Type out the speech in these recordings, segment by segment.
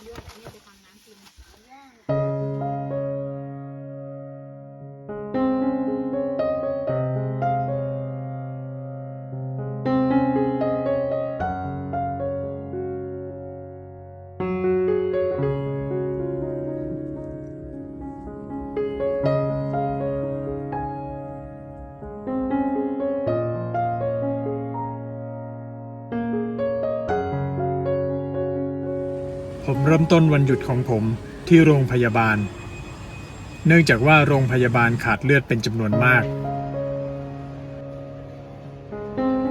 น ต้นวันหยุดของผมที่โรงพยาบาล เนื่องจากว่าโรงพยาบาลขาดเลือดเป็นจำนวนมาก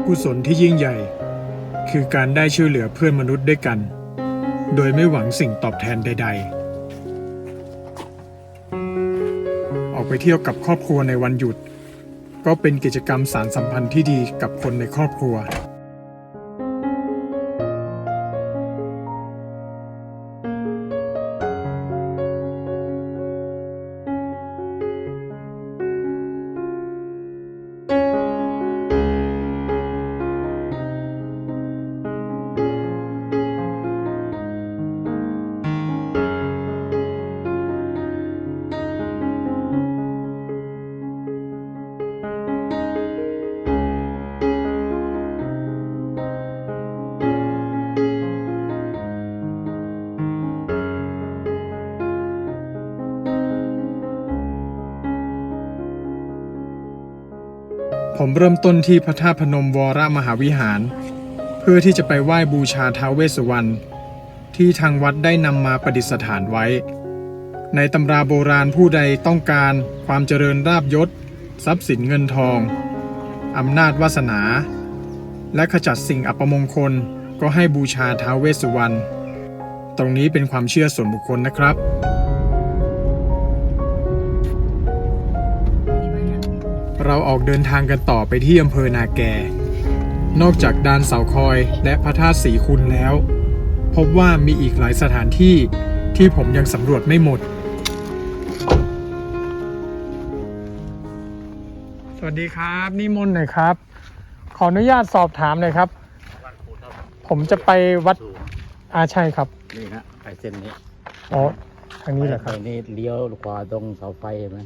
กุศลที่ยิ่งใหญ่ คือการได้ช่วยเหลือเพื่อนมนุษย์ด้วยกัน โดยไม่หวังสิ่งตอบแทนใด ๆ ออกไปเที่ยวกับครอบครัวในวันหยุด ก็เป็นกิจกรรมสารสัมพันธ์ที่ดีกับคนในครอบครัว ผมเริ่มต้นที่พระธาตุพนมวรมหาวิหาร เพื่อที่จะไปไหว้บูชาท้าวเวสสุวรรณที่ทางวัดได้นำมาประดิษฐานไว้ ในตำราโบราณผู้ใดต้องการความเจริญราบยศ ทรัพย์สินเงินทองอำนาจวาสนา และขจัดสิ่งอัปมงคลก็ให้บูชาท้าวเวสสุวรรณตรงนี้เป็นความเชื่อส่วนบุคคลนะครับ เราออกเดินทางกันต่อไปที่อำเภอนาแก นอกจากดานเสาคอยและพระธาตุสีคุณแล้ว พบว่ามีอีกหลายสถานที่ที่ผมยังสำรวจไม่หมด สวัสดีครับนิมนต์หน่อยครับ ขออนุญาตสอบถามหน่อยครับ ผมจะไปวัดอาใช่ครับ นี่ฮะไปเส้นนี้อ๋อทางนี้เหรอครับ ไปนี่เลี้ยวขวาตรงเสาไฟเห็นไหม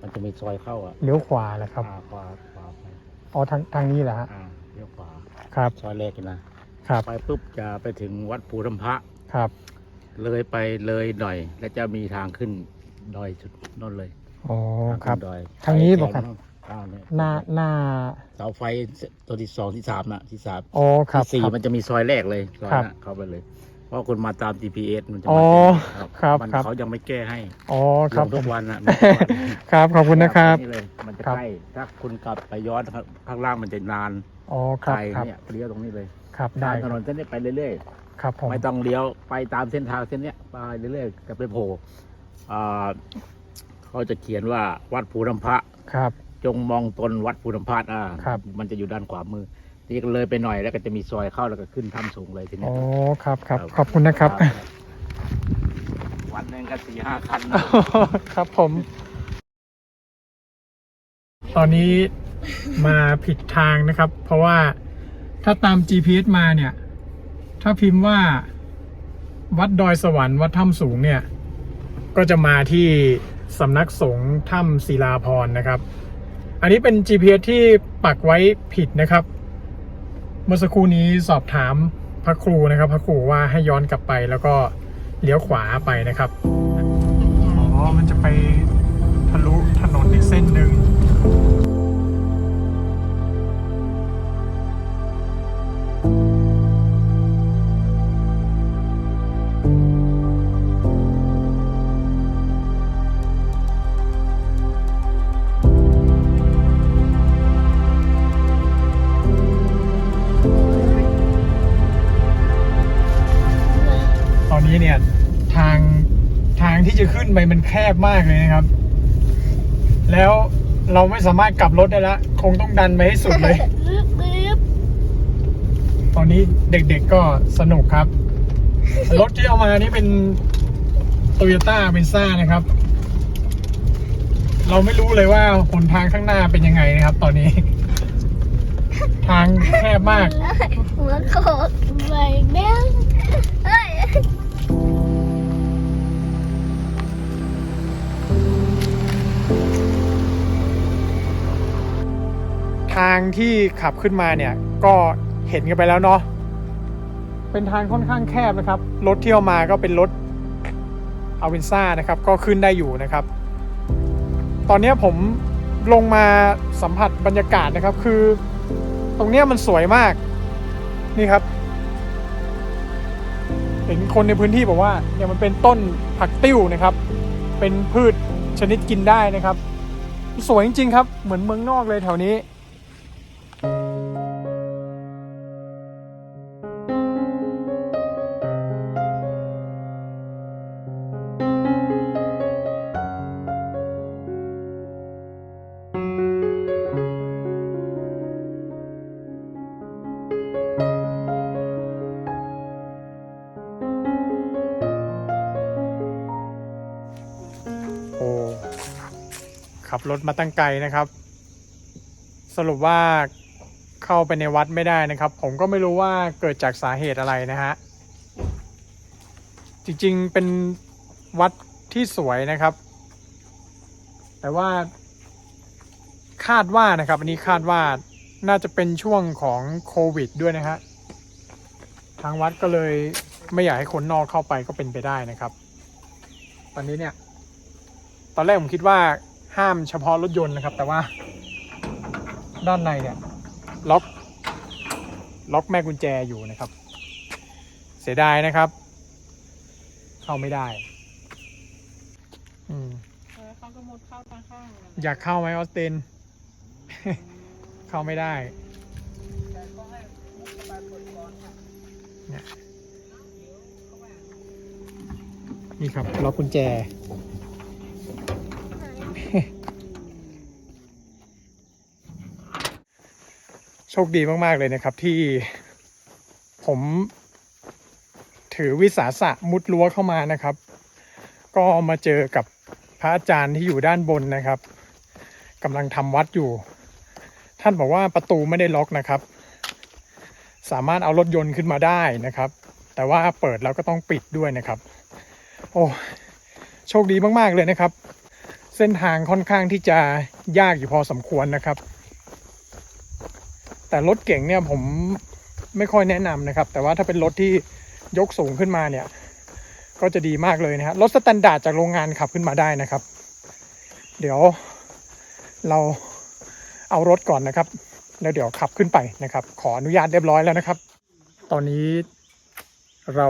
มันจะมีซอยเข้าอะเลี้ยวขวาเหรอครับ อ่าขวาขวาไปอ๋อทางทางนี้เหรอฮะ อ่าเลี้ยวขวาครับ ซอยแรกนี่นะครับ ไปปุ๊บจะไปถึงวัดภูธรรมพระ ครับ เลยไปเลยหน่อย แล้วจะมีทางขึ้นดอยสุดโนั่นเลยอ๋อ ทางครัขึ้บนดอยทางนี้บอกครับข้าวเนี่ยหน้าหน้า เสาไฟตัวที่สองที่สามน่ะที่สามอ๋อ ครับที่สี่ครับ มันจะมีซอยแรกเลยซอยครับ น่ะเข้าไปเลย เพราะคนมาตาม GPS มันจะอ๋มาอเจอครับมันครับ เขายังไม่แก้ให้อ๋อครับลงผทุมกวันอะมีทุกวันครับขอบคุณนะครับ นี่เลยมันจะครับ ใกล้ถ้าคุณกลับไปย้อนครับข้างล่างมันจะนานอ๋อคไกรับครับลเนี่ยเลี้ยวตรงนี้เลยครับตาได้มถคนรับนเส้นนี้ไปเรื่อยครับผม ๆไม่ต้องเลี้ยวไปตามเส้นทางเส้นเนี้ยไปเรื่อยๆจะไปโผล่อ่าเขาจะเขียนว่าวัดภูรำพระ ครับ จงมองตนวัดภูรำพัฒอ่าครับ มันจะอยู่ด้านขวามือ นี่ก็เลยไปหน่อยแล้วก็จะมีซอยเข้าแล้วก็ขึ้นถ้ำสูงเลยทีนี้ อ๋อครับครับขอบคุณนะครับ วันหนึ่งก็สี่ห้าคันครับผม ตอนนี้มาผิดทางนะครับ เพราะว่าถ้าตาม GPS มาเนี่ย ถ้าพิมพ์ว่า วัดดอยสวรรค์วัดถ้ำสูงเนี่ย ก็จะมาที่สำนักสงฆ์ถ้ำศิลาพรนะครับ อันนี้เป็น GPS ที่ปักไว้ผิดนะครับเมื่อสักครู่นี้สอบถามพระครูนะครับ พระครูว่าให้ย้อนกลับไปแล้วก็เลี้ยวขวาไปนะครับอ๋อมันจะไปทะลุถนนอีกเส้นหนึ่ง จะขึ้นไปมันแคบมากเลยนะครับ แล้วเราไม่สามารถกลับรถได้แล้วคงต้องดันไปให้สุดเลย ตอนนี้เด็กๆก็สนุกครับ รถที่เอามานี่เป็นโตโยต้าเ e นซ่านะครับ เราไม่รู้เลยว่าหนทางข้างหน้าเป็นยังไงนะครับ ตอนนี้ ทางแคบมากหัวโขกใบแมว ทางที่ขับขึ้นมาเนี่ยก็เห็นกันไปแล้วเนาะเป็นทางค่อนข้างแคบนะครับ รถที่เอามาก็เป็นรถอเวนซ่านะครับ ก็ขึ้นได้อยู่นะครับ ตอนนี้ผมลงมาสัมผัสบรรยากาศนะครับ คือตรงเนี้ยมันสวยมากนี่ครับ เห็นคนในพื้นที่บอกว่าเนี่ยมันเป็นต้นผักติ้วนะครับ เป็นพืชชนิดกินได้นะครับ สวยจริงๆครับ เหมือนเมืองนอกเลยแถวนี้ ขับรถมาตั้งไกลนะครับ สรุปว่าเข้าไปในวัดไม่ได้นะครับ ผมก็ไม่รู้ว่าเกิดจากสาเหตุอะไรนะฮะจริงๆเป็นวัดที่สวยนะครับ แต่ว่าคาดว่านะครับ อันนี้คาดว่าน่าจะเป็นช่วงของโควิด ด้วยนะฮะทางวัดก็เลยไม่อยากให้คนนอกเข้าไปก็เป็นไปได้นะครับ ตอนนี้เนี่ย ตอนแรกผมคิดว่า ห้ามเฉพาะรถยนต์นะครับ แต่ว่า ด้านในเนี่ยล็อกล็อกแม่กุญแจอยู่นะครับ เสียดายนะครับ เข้าไม่ได้ อืมเออเขาก็มุดเข้าทางข้างเลยอยากเข้าไหมออสตินเข้าไม่ได้แต่ก็ให้มุดเข้าไปเปิดก่อนค่ะเนี่ยนี่ครับล็อกกุญแจ โชคดีมาก ๆ เลยนะครับที่ผมถือวิสาสะมุดรั้วเข้ามานะครับ ก็มาเจอกับพระอาจารย์ที่อยู่ด้านบนนะครับกำลังทำวัดอยู่ ท่านบอกว่าประตูไม่ได้ล็อกนะครับ สามารถเอารถยนต์ขึ้นมาได้นะครับ แต่ว่าเปิดแล้วก็ต้องปิดด้วยนะครับ โอ้โชคดีมากๆเลยนะครับ เส้นทางค่อนข้างที่จะยากอยู่พอสมควรนะครับ แต่รถเก่งเนี่ยผมไม่ค่อยแนะนำนะครับ แต่ว่าถ้าเป็นรถที่ยกสูงขึ้นมาเนี่ย ก็จะดีมากเลยนะฮะรถสแตนดาร์ดจากโรงงานขับขึ้นมาได้นะครับ เดี๋ยวเราเอารถก่อนนะครับ แล้วเดี๋ยวขับขึ้นไปนะครับ ขออนุญาตเรียบร้อยแล้วนะครับ ตอนนี้เรา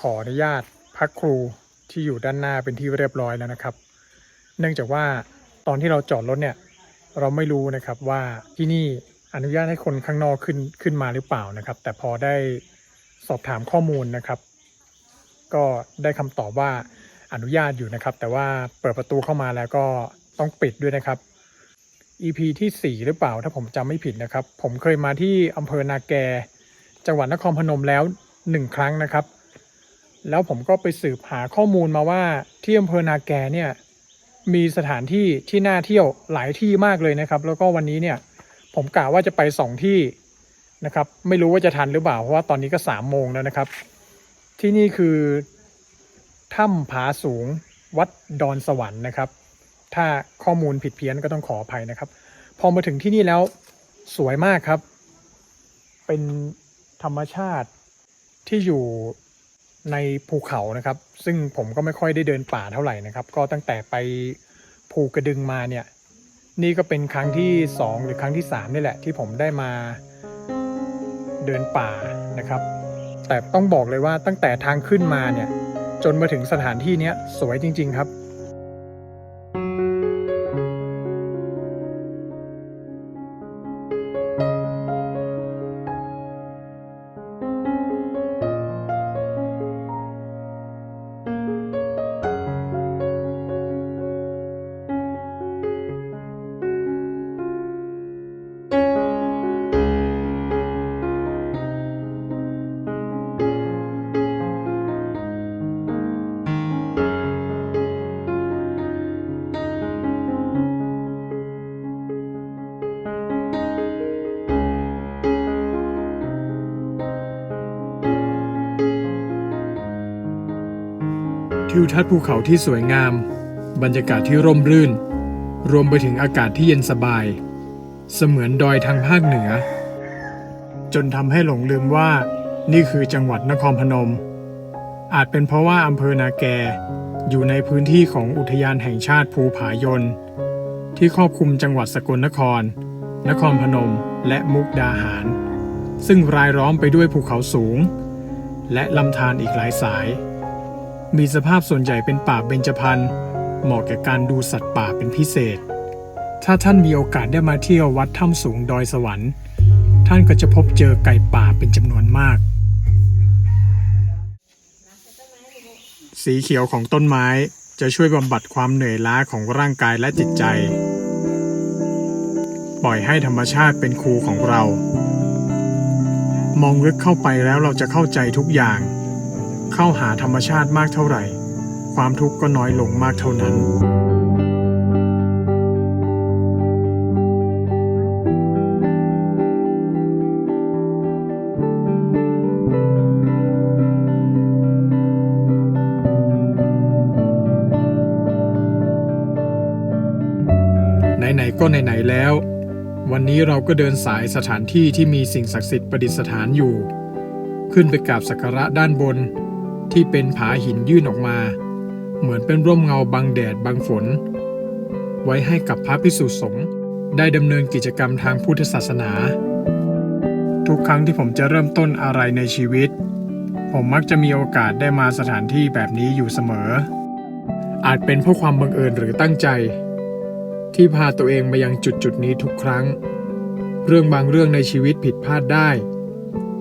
ขออนุญาตพักครูที่อยู่ด้านหน้าเป็นที่เรียบร้อยแล้วนะครับ เนื่องจากว่าตอนที่เราจอดรถเนี่ย เราไม่รู้นะครับว่าที่นี่ อนุญาตให้คนข้างนอกขึ้นขึ้นมาหรือเปล่านะครับ แต่พอได้สอบถามข้อมูลนะครับ ก็ได้คำตอบว่าอนุญาตอยู่นะครับ แต่ว่าเปิดประตูเข้ามาแล้วก็ต้องปิดด้วยนะครับ EP ที่ 4 หรือเปล่าถ้าผมจำไม่ผิดนะครับ ผมเคยมาที่อำเภอนาแก จังหวัดนครพนมแล้ว 1 ครั้งนะครับ แล้วผมก็ไปสืบหาข้อมูลมาว่าที่อำเภอนาแกเนี่ยมีสถานที่ที่น่าเที่ยวหลายที่มากเลยนะครับ แล้วก็วันนี้เนี่ย ผมกะว่าจะไป2ที่นะครับ ไม่รู้ว่าจะทันหรือเปล่า เพราะว่าตอนนี้ก็3โมงแล้วนะครับ ที่นี่คือถ้ำผาสูงวัดดอนสวรรค์นะครับ ถ้าข้อมูลผิดเพี้ยนก็ต้องขออภัยนะครับ พอมาถึงที่นี่แล้วสวยมากครับ เป็นธรรมชาติที่อยู่ในภูเขานะครับ ซึ่งผมก็ไม่ค่อยได้เดินป่าเท่าไหร่นะครับ ก็ตั้งแต่ไปภูกระดึงมาเนี่ย นี่ก็เป็นครั้งที่สองหรือครั้งที่สามนี่แหละที่ผมได้มาเดินป่านะครับ แต่ต้องบอกเลยว่าตั้งแต่ทางขึ้นมาเนี่ย จนมาถึงสถานที่นี้สวยจริง ๆ ครับ ทิวทัศน์ภูเขาที่สวยงาม บรรยากาศที่ร่มรื่น รวมไปถึงอากาศที่เย็นสบาย เสมือนดอยทางภาคเหนือ จนทำให้หลงลืมว่านี่คือจังหวัดนครพนม อาจเป็นเพราะว่าอำเภอนาแก อยู่ในพื้นที่ของอุทยานแห่งชาติภูผายน ที่ครอบคลุมจังหวัดสกลนคร นครพนมและมุกดาหาร ซึ่งรายล้อมไปด้วยภูเขาสูง และลำธารอีกหลายสาย มีสภาพส่วนใหญ่เป็นป่าเบญจพรรณเหมาะแก่การดูสัตว์ป่าเป็นพิเศษ ถ้าท่านมีโอกาสได้มาเที่ยววัดถ้ำสูงดอยสวรรค์ ท่านก็จะพบเจอไก่ป่าเป็นจำนวนมาก สีเขียวของต้นไม้จะช่วยบำบัดความเหนื่อยล้าของร่างกายและจิตใจ ปล่อยให้ธรรมชาติเป็นครูของเรา มองลึกเข้าไปแล้วเราจะเข้าใจทุกอย่าง เข้าหาธรรมชาติมากเท่าไหร่ ความทุกข์ก็น้อยลงมากเท่านั้น ไหนๆก็ไหนๆแล้ว วันนี้เราก็เดินสายสถานที่ที่มีสิ่งศักดิ์สิทธิ์ประดิษฐานอยู่ ขึ้นไปกราบสักการะด้านบน ที่เป็นผาหินยื่นออกมา เหมือนเป็นร่มเงาบังแดดบังฝน ไว้ให้กับพระภิกษุสงฆ์ได้ดำเนินกิจกรรมทางพุทธศาสนา ทุกครั้งที่ผมจะเริ่มต้นอะไรในชีวิต ผมมักจะมีโอกาสได้มาสถานที่แบบนี้อยู่เสมอ อาจเป็นเพราะความบังเอิญหรือตั้งใจ ที่พาตัวเองมายังจุดจุดนี้ทุกครั้ง เรื่องบางเรื่องในชีวิตผิดพลาดได้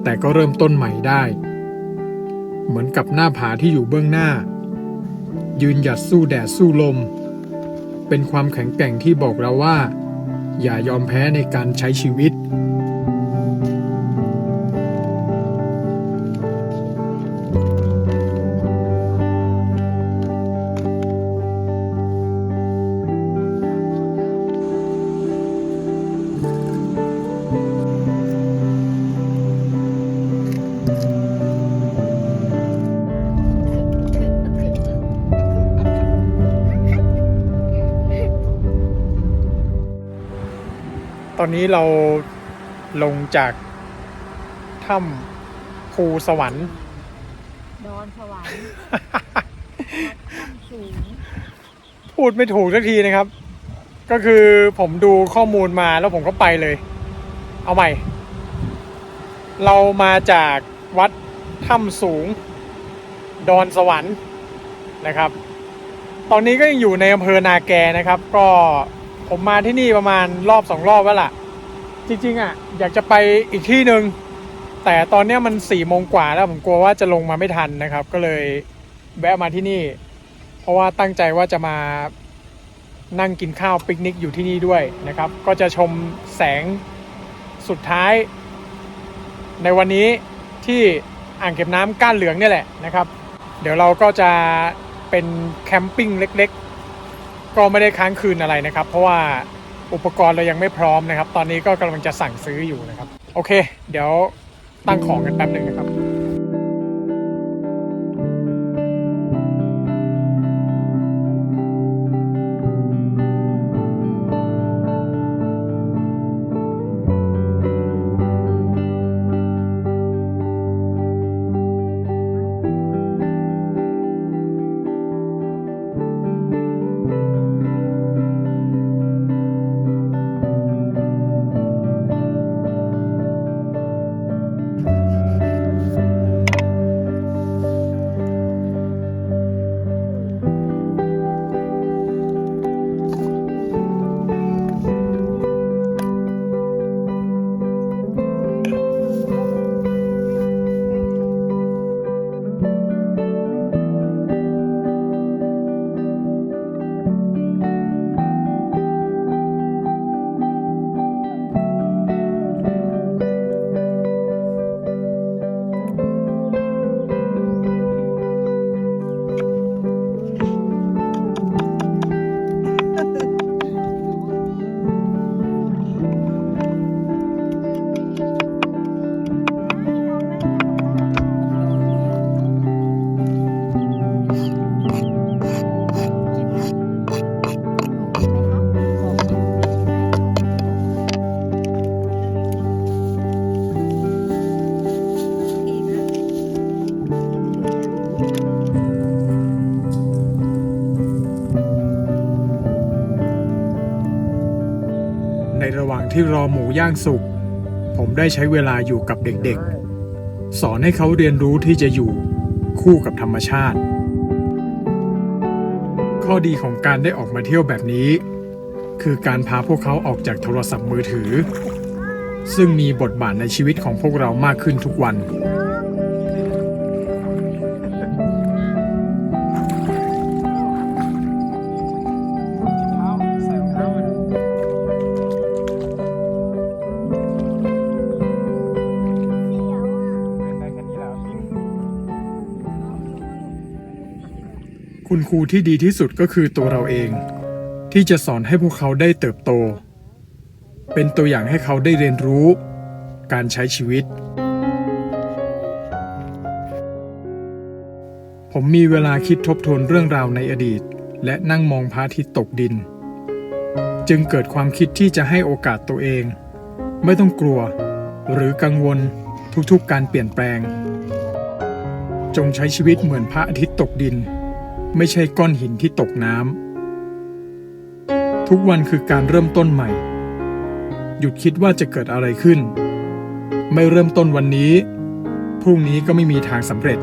แต่ก็เริ่มต้นใหม่ได้ เหมือนกับหน้าผาที่อยู่เบื้องหน้า ยืนหยัดสู้แดดสู้ลม เป็นความแข็งแกร่งที่บอกเราว่า อย่ายอมแพ้ในการใช้ชีวิต อนนี้เราลงจากถ้ำภูสวรรค์ ดอนสวรรค์วัดถ้ำสูงพูดไม่ถูกสักทีนะครับ ก็คือผมดูข้อมูลมาแล้วผมก็ไปเลย เอาใหม่ เรามาจากวัดถ้ำสูง ดอนสวรรค์นะครับ ตอนนี้ก็ยังอยู่ในอำเภอนาแกนะครับ ก็ ผมมาที่นี่ประมาณรอบสองรอบแล้วล่ะ จริง ๆ อะ อยากจะไปอีกที่หนึ่งแต่ตอนนี้มันสี่โมงกว่าแล้วผมกลัวว่าจะลงมาไม่ทันนะครับ ก็เลยแวะมาที่นี่ เพราะว่าตั้งใจว่าจะมานั่งกินข้าวปิกนิกอยู่ที่นี่ด้วยนะครับ ก็จะชมแสงสุดท้าย ในวันนี้ที่อ่างเก็บน้ำก้านเหลืองนี่แหละนะครับ เดี๋ยวเราก็จะเป็นแคมปิ้งเล็ก ๆ ก็ไม่ได้ค้างคืนอะไรนะครับ เพราะว่าอุปกรณ์เรายังไม่พร้อมนะครับ ตอนนี้ก็กำลังจะสั่งซื้ออยู่นะครับ โอเค เดี๋ยวตั้งของกันแป๊บหนึ่งนะครับ ที่รอหมูย่างสุก ผมได้ใช้เวลาอยู่กับเด็กๆ สอนให้เขาเรียนรู้ที่จะอยู่คู่กับธรรมชาติ ข้อดีของการได้ออกมาเที่ยวแบบนี้ คือการพาพวกเขาออกจากโทรศัพท์มือถือ ซึ่งมีบทบาทในชีวิตของพวกเรามากขึ้นทุกวัน คุณครูที่ดีที่สุดก็คือตัวเราเอง ที่จะสอนให้พวกเขาได้เติบโต เป็นตัวอย่างให้เขาได้เรียนรู้ การใช้ชีวิต ผมมีเวลาคิดทบทวนเรื่องราวในอดีต และนั่งมองพระอาทิตย์ตกดิน จึงเกิดความคิดที่จะให้โอกาสตัวเอง ไม่ต้องกลัว หรือกังวลทุกๆการเปลี่ยนแปลง จงใช้ชีวิตเหมือนพระอาทิตย์ตกดิน ไม่ใช่ก้อนหินที่ตกน้ำทุกวันคือการเริ่มต้นใหม่ หยุดคิดว่าจะเกิดอะไรขึ้น ไม่เริ่มต้นวันนี้ พรุ่งนี้ก็ไม่มีทางสำเร็จ